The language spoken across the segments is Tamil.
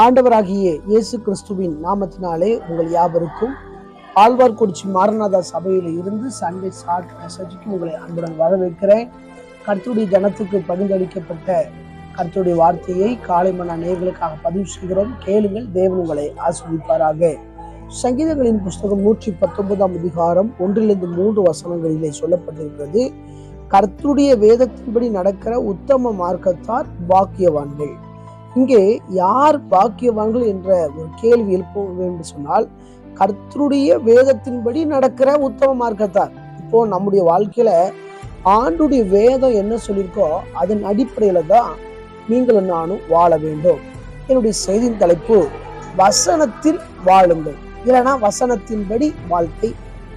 ஆண்டவராகிய இயேசு கிறிஸ்துவின் நாமத்தினாலே உங்கள் யாவருக்கும் ஆழ்வார்குறிச்சி மாரநாதா சபையில் இருந்து சண்டே ஷார்ட் மெசேஜுக்கு உங்களை அன்புடன் வரவேற்கிறேன். கர்த்துடைய ஜனத்துக்கு பகிர்ந்தளிக்கப்பட்ட கர்த்துடைய வார்த்தையை காலை மன நேர்களுக்காக பதிவு செய்கிறோம். கேளுங்கள் தேவன் உங்களை ஆஸ்வதிப்பாராக சங்கீதங்களின் புஸ்தகம் நூற்றி பத்தொன்பதாம் அதிகாரம் ஒன்றிலிருந்து மூன்று வசனங்களிலே சொல்லப்பட்டிருக்கிறது. கர்த்துடைய வேதத்தின்படி நடக்கிற உத்தம மார்க்கத்தார் பாக்கியவான்கள். இங்கே யார் பாக்கியவான்கள் என்ற ஒரு கேள்வி எழுப்ப வேண்டும் சொன்னால் கர்த்தருடைய வேதத்தின்படி நடக்கிற உத்தம மார்க்கத்தார் இப்போ நம்முடைய வாழ்க்கையில ஆண்டுடைய வேதம் என்ன சொல்லியிருக்கோ அதன் அடிப்படையில தான் நீங்களும் நானும் வாழ வேண்டும். என்னுடைய செய்தியின் தலைப்பு வசனத்தில் வாழுங்கள். இல்லைன்னா வசனத்தின்படி வாழ்க்கை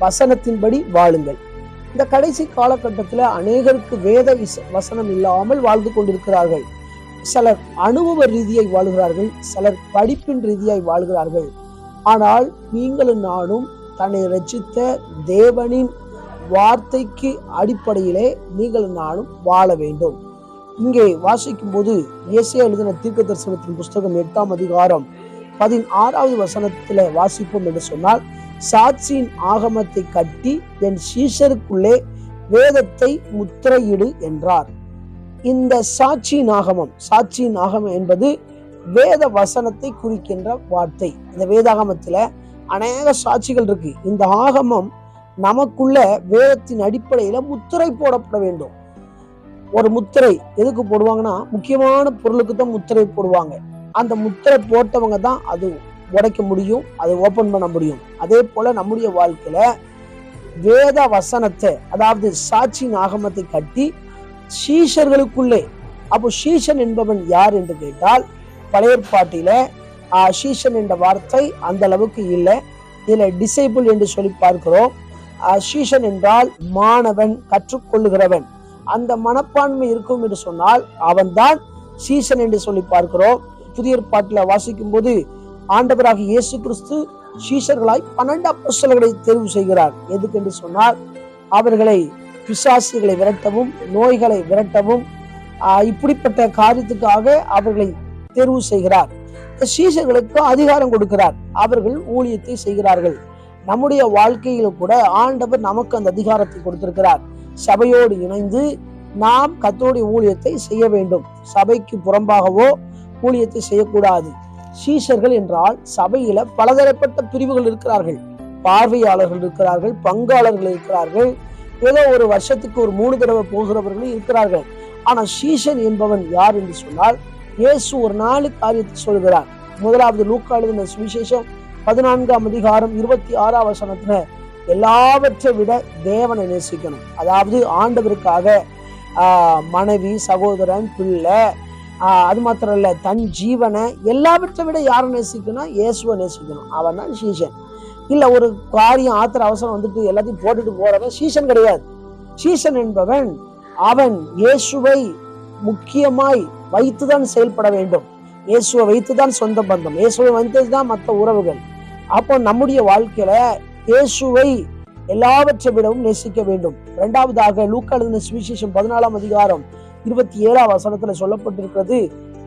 வசனத்தின்படி வாழுங்கள். இந்த கடைசி காலகட்டத்தில் அநேகருக்கு வேத விச வசனம் இல்லாமல் வாழ்ந்து கொண்டிருக்கிறார்கள். சிலர் அனுபவ ரீதியாய் வாழ்கிறார்கள் சிலர் படிப்பின் ரீதியாய் வாழ்கிறார்கள். ஆனால் நீங்களும் நானும் தன்னை ரச்சித்த தேவனின் வார்த்தைக்கு அடிப்படையிலே நீங்களும் நானும் வாழ வேண்டும். இங்கே வாசிக்கும் போது இயேசே எழுதின தீர்க்க தரிசனத்தின் புஸ்தகம் எட்டாம் அதிகாரம் பதினாறாவது வசனத்தில் வாசிப்போம் என்று சொன்னால் சாட்சியின் ஆகமத்தை கட்டி என் சீஷருக்குள்ளே வேதத்தை முத்திரையிடு என்றார். இந்த சாட்சி நாகமம் சாட்சி நாகமம் என்பது வேத வசனத்தை குறிக்கின்ற வார்த்தை. இந்த வேதாகமத்தில் அநேக சாட்சிகள் இருக்கு. இந்த ஆகமம் நமக்குள்ள வேதத்தின் அடிப்படையில் முத்திரை போடப்பட வேண்டும். ஒரு முத்திரை எதுக்கு போடுவாங்கன்னா முக்கியமான பொருளுக்கு தான் முத்திரை போடுவாங்க. அந்த முத்திரை போட்டவங்க தான் அது உடைக்க முடியும் அதை ஓபன் பண்ண முடியும். அதே போல நம்முடைய வாழ்க்கையில வேத வசனத்தை அதாவது சாட்சி நாகமத்தை கட்டி சீஷர்களுக்குள்ளே. அப்போ சீஷன் என்பவன் யார் என்று கேட்டால் பழைய பாட்டில சீஷன் என்ற வார்த்தை அந்த அளவுக்கு இல்லை. இதுல டிசைபிள் என்று சொல்லி பார்க்கிறோம். ஷீஷன் சீஷன் என்றால் மாணவன் கற்றுக்கொள்ளுகிறவன். அந்த மனப்பான்மை இருக்கும் என்று சொன்னால் அவன்தான் சீஷன் என்று சொல்லி பார்க்கிறோம். புதிய பாட்டில வாசிக்கும் போது ஆண்டவராக இயேசு கிறிஸ்து சீஷர்களாய் பன்னெண்டு அப்போஸ்தலர்களை தேர்வு செய்கிறார். எதுக்கு என்று சொன்னால் அவர்களை பிசாசுகளை விரட்டவும் நோய்களை விரட்டவும் இப்படிப்பட்ட காரியத்துக்காக அவர்களை தேர்வு செய்கிறார். சீசர்களுக்கு அதிகாரம் கொடுக்கிறார். அவர்கள் ஊழியத்தை செய்கிறார்கள். நம்முடைய வாழ்க்கையில கூட ஆண்டவர் நமக்கு அந்த அதிகாரத்தை கொடுத்திருக்கிறார். சபையோடு இணைந்து நாம் கத்தோடைய ஊழியத்தை செய்ய வேண்டும். சபைக்கு புறம்பாகவோ ஊழியத்தை செய்யக்கூடாது. சீஷர்கள் என்றால் சபையில பலதரப்பட்ட பிரிவுகள் இருக்கிறார்கள். பார்வையாளர்கள் இருக்கிறார்கள் பங்காளர்கள் இருக்கிறார்கள். ஏதோ ஒரு வருஷத்துக்கு ஒரு மூணு தடவை போகிறவர்களும் இருக்கிறார்கள். ஆனா சீஷன் என்பவன் யார் என்று சொன்னால் இயேசு ஒரு நாலு காரியத்தை சொல்கிறார். முதலாவது லூக்கா எழுதின சுவிசேஷம் பதினான்காம் அதிகாரம் இருபத்தி ஆறாம் வசனத்துல எல்லாவற்றை விட தேவனை நேசிக்கணும். அதாவது ஆண்டவருக்காக மனைவி சகோதரன் பிள்ளை அது மாத்திரம் இல்ல தன் ஜீவனை எல்லாவற்றை விட யாரை நேசிக்கணும்? இயேசுவை நேசிக்கணும். அவன் தான் சீசன் இல்ல ஒரு காரியம் ஆத்திர அவசரம் வந்துட்டு எல்லாத்தையும் போட்டுட்டு போறவன் சீசன் கிடையாது. சீசன் என்பவன் அவன் இயேசுவை முக்கியமாய் வைத்துதான் செயல்பட வேண்டும். இயேசுவை வைத்துதான் சொந்த பந்தம். இயேசுவை வைத்ததுதான் மற்ற உறவுகள். அப்போ நம்முடைய வாழ்க்கையில இயேசுவை எல்லாவற்றை விடவும் நேசிக்க வேண்டும். இரண்டாவதாக லூக்கா எழுதின சுவிசேஷம் பதினாலாம் அதிகாரம் இருபத்தி ஏழாம் வசனத்துல சொல்லப்பட்டிருக்கிறது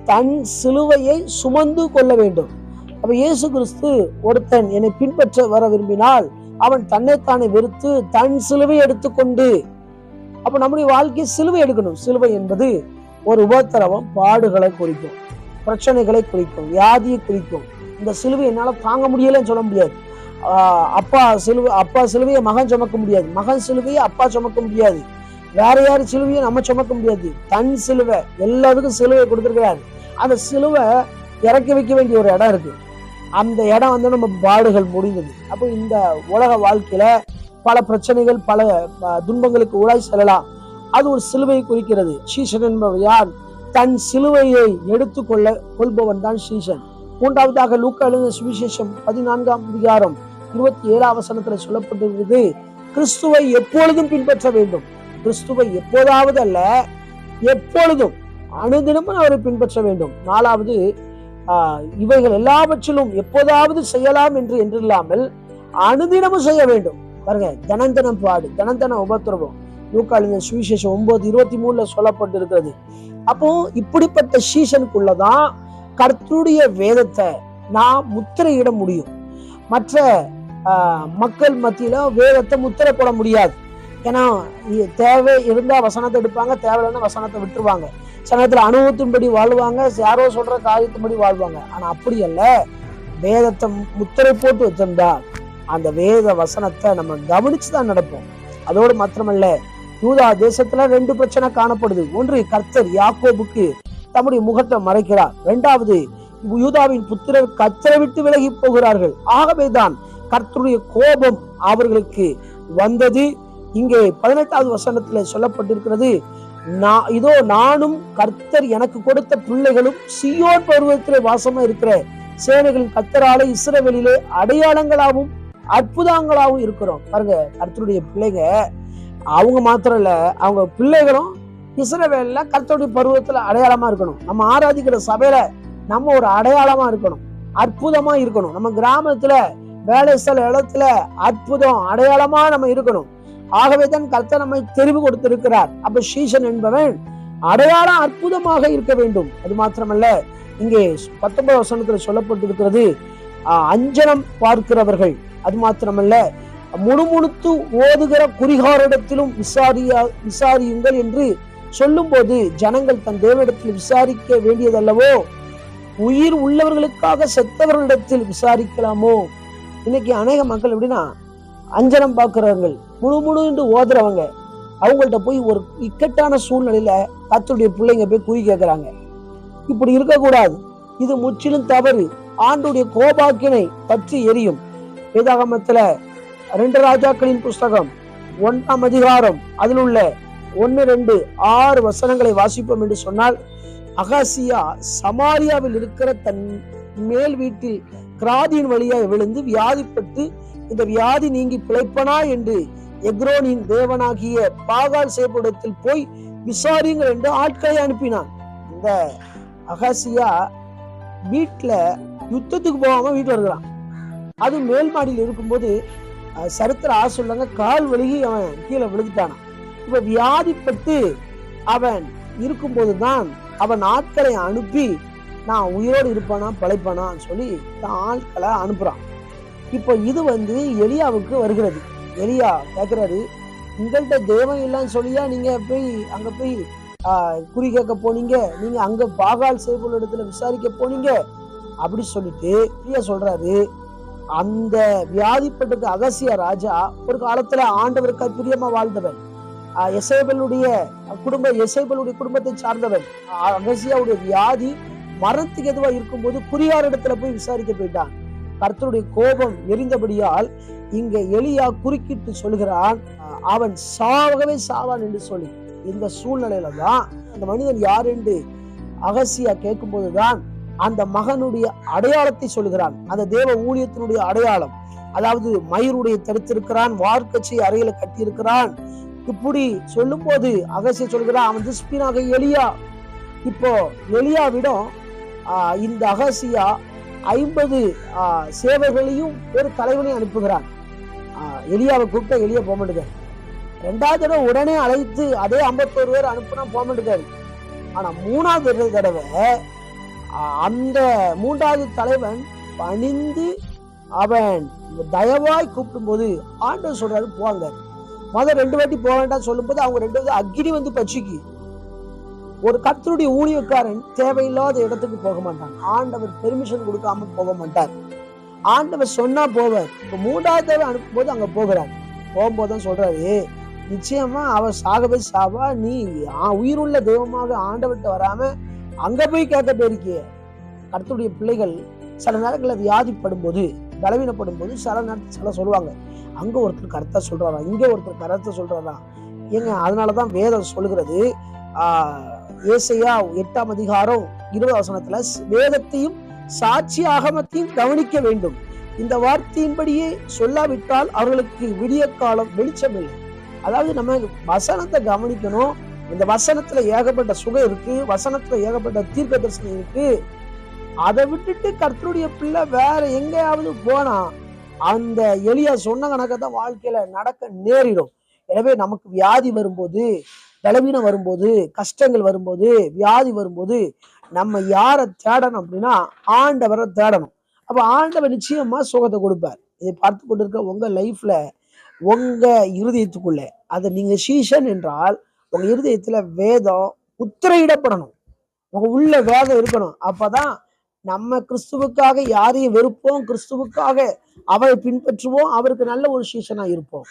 தன் சிலுவையை சுமந்து கொள்ள வேண்டும். அப்ப இயேசு கிறிஸ்து ஒருத்தன் என்னை பின்பற்ற வர விரும்பினால் அவன் தன்னைத்தானே வெறுத்து தன் சிலுவை எடுத்துக்கொண்டு அப்ப நம்முடைய வாழ்க்கையை சிலுவை எடுக்கணும். சிலுவை என்பது ஒரு உபத்திரவம் பாடுகளை குறிக்கும் பிரச்சனைகளை குறிக்கும் வியாதியை குறிக்கும். இந்த சிலுவை என்னால தாங்க முடியலன்னு சொல்ல முடியாது. அப்பா சிலுவை அப்பா சிலுவையை மகன் சுமக்க முடியாது. மகன் சிலுவையை அப்பா சுமக்க முடியாது. வேற யாரு சிலுவையை நம்ம சுமக்க முடியாது? தன் சிலுவை. எல்லாத்துக்கும் சிலுவை கொடுத்துருக்கிறாரு. அந்த சிலுவை இறக்கி வைக்க வேண்டிய ஒரு இடம் இருக்கு. அந்த இடம் வந்து நம்ம பாடுகள் முடிந்தது. அப்போ இந்த உலக வாழ்க்கையில பல பிரச்சனைகள் பல துன்பங்களுக்கு உழாய் செல்லலாம். அது ஒரு சிலுவையை குறிக்கிறது. சீசன் என்பவர் யார் தன் சிலுவையை எடுத்துக்கொள்ள கொள்பவன் தான் சீசன் மூன்றாவதாக லூக்கா எழுந்த சுவிசேஷம் பதினான்காம் அதிகாரம் இருபத்தி ஏழாம் வசனத்துல சொல்லப்பட்டிருக்கிறது கிறிஸ்துவை எப்பொழுதும் பின்பற்ற வேண்டும். கிறிஸ்துவை எப்போதாவது அல்ல எப்பொழுதும் அனுதினமும் அவரை பின்பற்ற வேண்டும். நாலாவது இவைகள் எல்லாவற்றிலும் எப்போதாவது செய்யலாம் என்று என்றில்லாமல் அனுதினமும் செய்ய வேண்டும். பாருங்க தனந்தனம் பாடு தனந்தன உபத்திரவம். லூக்காளின் சுவிசேஷம் ஒன்பது இருபத்தி மூணுல சொல்லப்பட்டிருக்கிறது. அப்போ இப்படிப்பட்ட சீசனுக்குள்ளதான் கர்த்தருடைய வேதத்தை நான் முத்திரையிட முடியும். மற்ற மக்கள் மத்தியில வேதத்தை முத்திரை போட முடியாது. ஏன்னா தேவை இருந்தா வசனத்தை எடுப்பாங்க தேவையில்லைன்னா வசனத்தை விட்டுருவாங்க. சில அனுபவத்தின்படி வாழ்வாங்க யாரோ சொல்ற காரியத்தின்படி வாழ்வாங்க. ஆனா அப்படி அல்ல. வேதத்தை முத்திரை போட்டு வச்சிருந்தா அந்த வேத வசனத்தை நம்ம கவனிச்சுதான் நடப்போம். அதோடு மாத்திரமல்ல யூதா தேசத்துல ரெண்டு பிரச்சனை காணப்படுது. ஒன்று கர்த்தர் யாக்கோபுக்கு தம்முடைய முகத்தை மறைக்கிறார். இரண்டாவது யூதாவின் புத்திரர் கர்த்தரை விட்டு விலகி போகிறார்கள். ஆகவேதான் கர்த்தருடைய கோபம் அவர்களுக்கு வந்தது. இங்கே பதினெட்டாவது வசனத்துல சொல்லப்பட்டிருக்கிறது நான் இதோ நானும் கர்த்தர் எனக்கு கொடுத்த பிள்ளைகளும் சியோர் பருவத்திலே வாசமா இருக்கிற சேனைகளின் கர்த்தரால இஸ்ரவேலிலே அடையாளங்களாகவும் அற்புதங்களாகவும் இருக்கிறோம். பாருங்க கர்த்தருடைய பிள்ளைங்க அவங்க மாத்திரம் இல்ல அவங்க பிள்ளைகளும் இஸ்ரவேல்ல கர்த்தருடைய பருவத்துல அடையாளமா இருக்கணும். நம்ம ஆராதிக்கிற சபையில நம்ம ஒரு அடையாளமா இருக்கணும் அற்புதமா இருக்கணும். நம்ம கிராமத்துல வேலை ஸ்தல இடத்துல அற்புதம் அடையாளமா நம்ம இருக்கணும். ஆகவே தான் கர்த்தர் நம்மை தெரிவு கொடுத்திருக்கிறார். அப்ப சீசன் என்பவன் அடையாளம் அற்புதமாக இருக்க வேண்டும். அது மாத்திரமல்ல இங்கே பத்தொன்பது வசனத்துல சொல்லப்பட்டிருக்கிறது அஞ்சனம் பார்க்கிறவர்கள். அது மாத்திரமல்ல முணுமுணுத்து ஓதுகிற குறிகாரிடத்திலும் விசாரியா விசாரியுங்கள் என்று சொல்லும்போது ஜனங்கள் தன் தேவனிடத்தில் விசாரிக்க வேண்டியதல்லவோ? உயிர் உள்ளவர்களுக்காக செத்தவர்களிடத்தில் விசாரிக்கலாமோ? இன்னைக்கு அநேக மக்கள் எப்படின்னா அஞ்சனம் பார்க்குறவங்க முழு முழு என்று ஓதுறவங்க அவங்கள்ட்ட போய் ஒரு இக்கட்டான சூழ்நிலையில கத்துடைய பிள்ளைங்க போய் குறி கேட்கறாங்க இப்படி இருக்கக்கூடாது. இது முற்றிலும் தவறு. ஆண்டுடைய கோபாக்கினை பற்றி எரியும். வேதாகமத்துல ரெண்டு ராஜாக்களின் புஸ்தகம் ஒன்றாம் அதிகாரம் அதில் உள்ள ஒன்னு ரெண்டு ஆறு வசனங்களை வாசிப்போம் என்று சொன்னால் அகாசியா சமாரியாவில் இருக்கிற தன் மேல் வீட்டில் கிராதியின் வழியாக விழுந்து வியாதிப்பட்டு இந்த வியாதி நீங்கி பிழைப்பனா என்று எக்ரோனின் தேவனாகிய பாகால் சேபுடத்தில் போய் விசாரியுங்கள் என்று ஆட்களை அனுப்பினான். இந்த அகாசியா வீட்டுல யுத்தத்துக்கு போகாம வீட்டுல இருக்கிறான். அது மேல் மாடியில் இருக்கும்போது சரித்திர ஆசை சொல்லுங்க கால் வழுகி அவன் கீழே விழுந்துட்டானான் இப்ப வியாதிப்பட்டு அவன் இருக்கும்போதுதான் அவன் ஆட்களை அனுப்பி நான் உயிரோடு இருப்பானா பழைப்பானான்னு சொல்லி தான் ஆட்களை அனுப்புறான். இப்போ இது வந்து எலியாவுக்கு வருகிறது. எலியா கேட்கிறாரு உங்கள்கிட்ட தெய்வம் இல்லைன்னு சொல்லியா? நீங்க போய் அங்க போய் ஆஹ், குறி கேட்க போனீங்க. நீங்க அங்க பாகால் செய்புள்ள இடத்துல விசாரிக்க போனீங்க. அப்படி சொல்லிட்டு எலியா சொல்றாரு அந்த வியாதிப்பட்டது அகசிய ராஜா ஒரு காலத்துல ஆண்டவருக்கு பிரியமா வாழ்ந்தவன். ஆஹ், எசேபலுடைய குடும்ப எசேபலுடைய குடும்பத்தை சார்ந்தவன். ஆஹ், அகசியாவுடைய வியாதி மரத்துக்கு எதுவா இருக்கும்போது குறியார் இடத்துல போய் விசாரிக்க போயிட்டான். கர்த்தருடைய கோபம் எரிந்தபடியால் இங்க எலியா குறுக்கிட்டு சொல்கிறான் அவன் சாவகவே சாவான் என்று சொல்லி. இந்த சூழ்நிலையில தான் அந்த மனிதன் யார் என்று அகசியா கேட்கும் போதுதான் அந்த மகனுடைய அடையாளத்தை சொல்கிறான் அந்த தேவ ஊழியத்தினுடைய அடையாளம். அதாவது மயிருடைய தடுத்திருக்கிறான் வார்க்கச்சி அறையில கட்டியிருக்கிறான். இப்படி சொல்லும் போது அகசிய சொல்கிறான் அவன் திஸ்பினாக எலியா. இப்போ எலியாவிடம் இந்த அகசியா ஐம்பது சேவர்களையும் ஒரு தலைவனையும் அனுப்புகிறான் ஆஹ், எலியாவை கூப்பிட்டா எலியா போக மாட்டேங்காரு ரெண்டாவது தடவை உடனே அழைத்து அதே ஐம்பத்தோரு பேர் அனுப்புனா போக மாட்டேங்காரு ஆனா மூணாவது தடவை அந்த மூன்றாவது தலைவன் பணிந்து அவன் தயவாய் கூப்பிடும் போது ஆண்டவர் சொல்றாரு போவாங்க முதல் ரெண்டு வாட்டி போக வேண்டாம் சொல்லும்போது அவங்க ரெண்டு அக்னி வந்து பச்சிக்கு ஒரு கத்தருடைய ஊழியக்காரன் தேவையில்லாத இடத்துக்கு போக மாட்டான். ஆண்டவர் பெர்மிஷன் கொடுக்காம போக மாட்டார். ஆண்டவர் சொன்னா போவார். இப்போ மூன்றாவது தடவை அனுப்பும்போது அங்க போகிறார். போகும்போது தான் சொல்றாரு நிச்சயமா அவ சாகவே சாவா? நீ உயிருள்ள தெய்வமாக ஆண்டவர்கிட்ட வராம அங்க போய் கேட்க போயிருக்கிய. கர்த்தருடைய பிள்ளைகள் சில நேரங்களில் வியாதிப்படும் போது பலவீனப்படும் போது சில நேரத்தில் சில சொல்லுவாங்க. அங்க ஒருத்தர் கருத்தா சொல்றாரா? இங்க ஒருத்தர் கருத்தை சொல்றாரா? ஏங்க அதனாலதான் வேதம் சொல்லுகிறது ஆஹ் ஏசையா எட்டாம் அதிகாரம் இருபது வசனத்துல வேதத்தையும் சாட்சி ஆகமத்தையும் கவனிக்க வேண்டும். இந்த வார்த்தையின்படியே சொல்லாவிட்டால் அவர்களுக்கு விடிய காலம் வெளிச்சம் இல்லை அதாவது நம்ம வசனத்தை கவனிக்கணும். இந்த வசனத்துல ஏகப்பட்ட சுகம் இருக்கு. வசனத்துல ஏகப்பட்ட தீர்க்க தரிசனம் இருக்கு. அதை விட்டுட்டு கர்த்தருடைய பிள்ளை வேற எங்கேயாவது போனா அந்த எளிய சொன்ன கணக்கை தான் வாழ்க்கையில நடக்க நேரிடும். எனவே நமக்கு வியாதி வரும்போது பலவீனம் வரும்போது கஷ்டங்கள் வரும்போது வியாதி வரும்போது நம்ம யாரை தேடணும் அப்படின்னா ஆண்டவரை தேடணும். அப்போ ஆண்டவர் நிச்சயமா சுகத்தை கொடுப்பார். இதை பார்த்து கொண்டிருக்க உங்க லைஃப்ல உங்க இருதயத்துக்குள்ளே. அதை நீங்க சீசன் என்றால் உங்க இருதயத்துல வேதம் உத்திரையிடப்படணும் உங்க உள்ள வேதம் இருக்கணும். அப்பதான் நம்ம கிறிஸ்துவுக்காக யாரையும் வெறுப்போம் கிறிஸ்துவுக்காக அவரை பின்பற்றுவோம் அவருக்கு நல்ல ஒரு சீசனா இருப்போம்.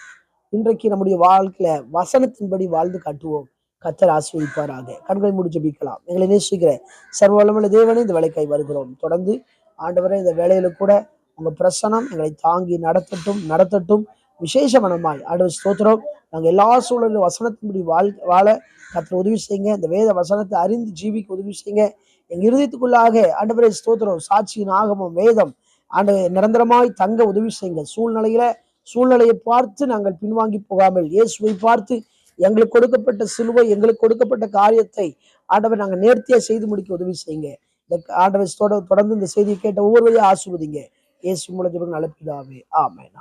இன்றைக்கு நம்முடைய வாழ்க்கையில வசனத்தின்படி வாழ்ந்து காட்டுவோம். கத்தர் ஆசிரியப்பாராக கண்களை முடிச்சு பிக்கலாம் எங்களை நேசிக்கிற சர்வ வல்லமுள்ள தேவனே இந்த வேலைக்கை வருகிறோம். தொடர்ந்து ஆண்டவரை இந்த வேலையில கூட உங்க பிரசனம் எங்களை தாங்கி நடத்தட்டும் நடத்தட்டும். விசேஷ மனமாய் ஆண்டவர் ஸ்தோத்திரம். நாங்கள் எல்லா சூழலிலும் வசனத்தின்படி வாழ் வாழ கத்தர் உதவி செய்யுங்க. இந்த வேத வசனத்தை அறிந்து ஜீவிக்கு உதவி செய்யுங்க. எங்க இருதயத்துக்குள்ளாக ஆண்டவரை ஸ்தோத்திரம். சாட்சியின் ஆகமம் வேதம். ஆண்டு நிரந்தரமாய் தங்க உதவி செய்யுங்க. சூழ்நிலையில சூழ்நிலையை பார்த்து நாங்கள் பின்வாங்கி போகாமல் இயேசுவை பார்த்து எங்களுக்கு கொடுக்கப்பட்ட சிலுவை எங்களுக்கு கொடுக்கப்பட்ட காரியத்தை ஆண்டவர் நாங்கள் நேர்த்தியாக செய்து முடிக்க உதவி செய்யுங்க. இந்த ஆண்டவர் தொடர்ந்து இந்த செய்தியை கேட்ட ஒவ்வொருவரையும் ஆசிர்வதிங்க. இயேசு மூலம் ஜெபம் நல்ல பிதாவே ஆமென்